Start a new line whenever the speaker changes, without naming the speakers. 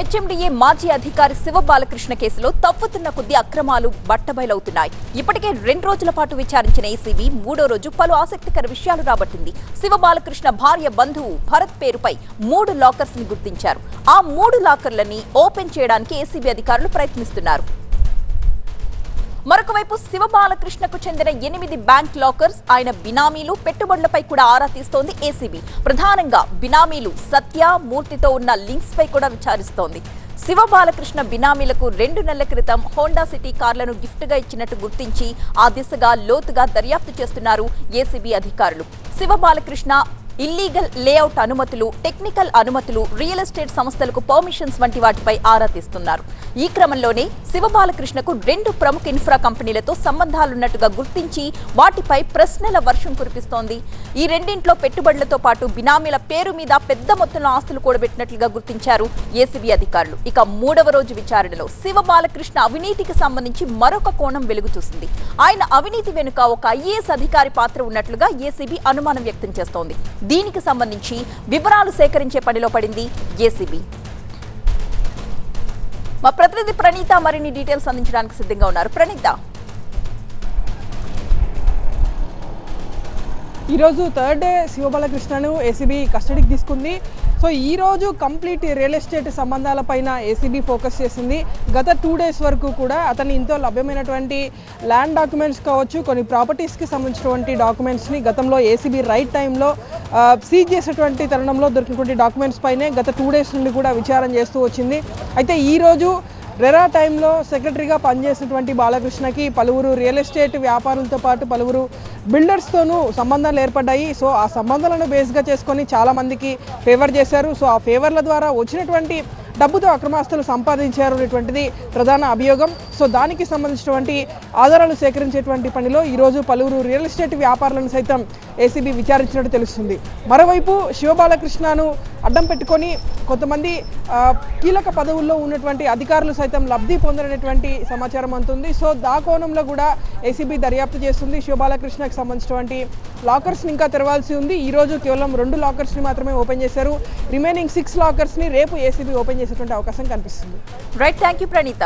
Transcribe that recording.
HMDA మాజీ అధికారి శివ బాలకృష్ణ కేసులో తవ్వుతున్న కొద్ది అక్రమాలు బట్టబయలవుతున్నాయి. ఇప్పటికే రెండు రోజుల పాటు విచారించిన ఏసీబీ మూడో రోజు పలు ఆసక్తికర విషయాలు రాబట్టింది. శివ బాలకృష్ణ భార్య బంధువు భరత్ పేరుపై మూడు లాకర్స్ని గుర్తించారు. ఆ మూడు లాకర్లని ఓపెన్ చేయడానికి ఏసీబీ అధికారులు ప్రయత్నిస్తున్నారు. మరొకవైపు శివ బాలకృష్ణకు చెందిన ఎనిమిది బ్యాంక్ లాకర్స్ ఆయన బినామీలు పెట్టుబడులపై కూడా ఆరా తీస్తోంది ఏసీబీ. ప్రధానంగా బినామీలు సత్య మూర్తితో ఉన్న లింక్స్ పై కూడా విచారిస్తోంది. శివ బాలకృష్ణ బినామీలకు రెండు నెలల క్రితం హోండా సిటీ కార్లను గిఫ్ట్గా ఇచ్చినట్టు గుర్తించి ఆ దిశగా లోతుగా దర్యాప్తు చేస్తున్నారు ఏసీబీ అధికారులు. శివ బాలకృష్ణ ఇల్లీగల్ లేఅవుట్ అనుమతులు టెక్నికల్ అనుమతులు రియల్ ఎస్టేట్ సంస్థలకు పర్మిషన్స్ వంటి వాటిపై ఆరా తీస్తున్నారు. ఈ క్రమంలోనే శివబాలకృష్ణకు రెండు ప్రముఖ ఇన్ఫ్రా కంపెనీలతో సంబంధాలున్నట్టుగా గుర్తించి వాటిపై ప్రశ్నల వర్షం కురిపిస్తోంది. ఈ రెండింట్లో పెట్టుబడులతో పాటు బినామీల పేరు మీద పెద్ద మొత్తంలో ఆస్తులు కూడబెట్టినట్లుగా గుర్తించారు ఏసీబీ అధికారులు. ఇక మూడవ రోజు విచారణలో శివ బాలకృష్ణ అవినీతికి సంబంధించి మరొక కోణం వెలుగు చూసింది. ఆయన అవినీతి వెనుక ఒక ఐఏఎస్ అధికారి పాత్ర ఉన్నట్లుగా ఏసీబీ అనుమానం వ్యక్తం చేస్తోంది. దీనికి సంబంధించి వివరాలు సేకరించే పనిలో పడింది ఏసీబీ. మా ప్రతినిధి ప్రణీత మరిన్ని డీటెయిల్స్ అందించడానికి సిద్ధంగా ఉన్నారు. ప్రణీత.
ఈరోజు థర్డ్ డే శివబాలకృష్ణను ఏసీబీ కస్టడీకి తీసుకుంది. సో ఈ రోజు కంప్లీట్ రియల్ ఎస్టేట్ సంబంధాలపైన ఏసీబీ ఫోకస్ చేసింది. గత టూ డేస్ వరకు కూడా అతని ఇంతో లభ్యమైనటువంటి ల్యాండ్ డాక్యుమెంట్స్ కావచ్చు కొన్ని ప్రాపర్టీస్కి సంబంధించినటువంటి డాక్యుమెంట్స్ని గతంలో ఏసీబీ రైట్ టైంలో సీజ్ చేసేటువంటి తరుణంలో దొరికినటువంటి డాక్యుమెంట్స్ పైనే గత టూ డేస్ నుండి కూడా విచారణ చేస్తూ వచ్చింది. అయితే ఈరోజు రెరా టైంలో సెక్రటరీగా పనిచేసినటువంటి బాలకృష్ణకి పలువురు రియల్ ఎస్టేట్ వ్యాపారులతో పాటు పలువురు బిల్డర్స్తోనూ సంబంధాలు ఏర్పడ్డాయి. సో ఆ సంబంధాలను బేస్గా చేసుకొని చాలామందికి ఫేవర్ చేశారు. సో ఆ ఫేవర్ల ద్వారా వచ్చినటువంటి డబ్బుతో అక్రమాస్తులు సంపాదించారు అనేటువంటిది ప్రధాన అభియోగం. సో దానికి సంబంధించినటువంటి ఆధారాలు సేకరించేటువంటి పనిలో ఈరోజు పలువురు రియల్ ఎస్టేట్ వ్యాపారులను సైతం ఏసీబీ విచారించినట్టు తెలుస్తుంది. మరోవైపు శివబాలకృష్ణను అడ్డం పెట్టుకొని కొంతమంది కీలక పదవుల్లో ఉన్నటువంటి అధికారులు సైతం లబ్ధి పొందనటువంటి సమాచారం అందుతుంది. సో దా కోణంలో కూడా ఏసీబీ దర్యాప్తు చేస్తుంది. శివబాలకృష్ణకి సంబంధించినటువంటి లాకర్స్ని ఇంకా తెరవాల్సి ఉంది. ఈరోజు కేవలం రెండు లాకర్స్ని మాత్రమే ఓపెన్ చేశారు. రిమైనింగ్ సిక్స్ లాకర్స్ని రేపు ఏసీబీ ఓపెన్ చేసేటువంటి అవకాశం కనిపిస్తుంది.
Right thank you Praneetha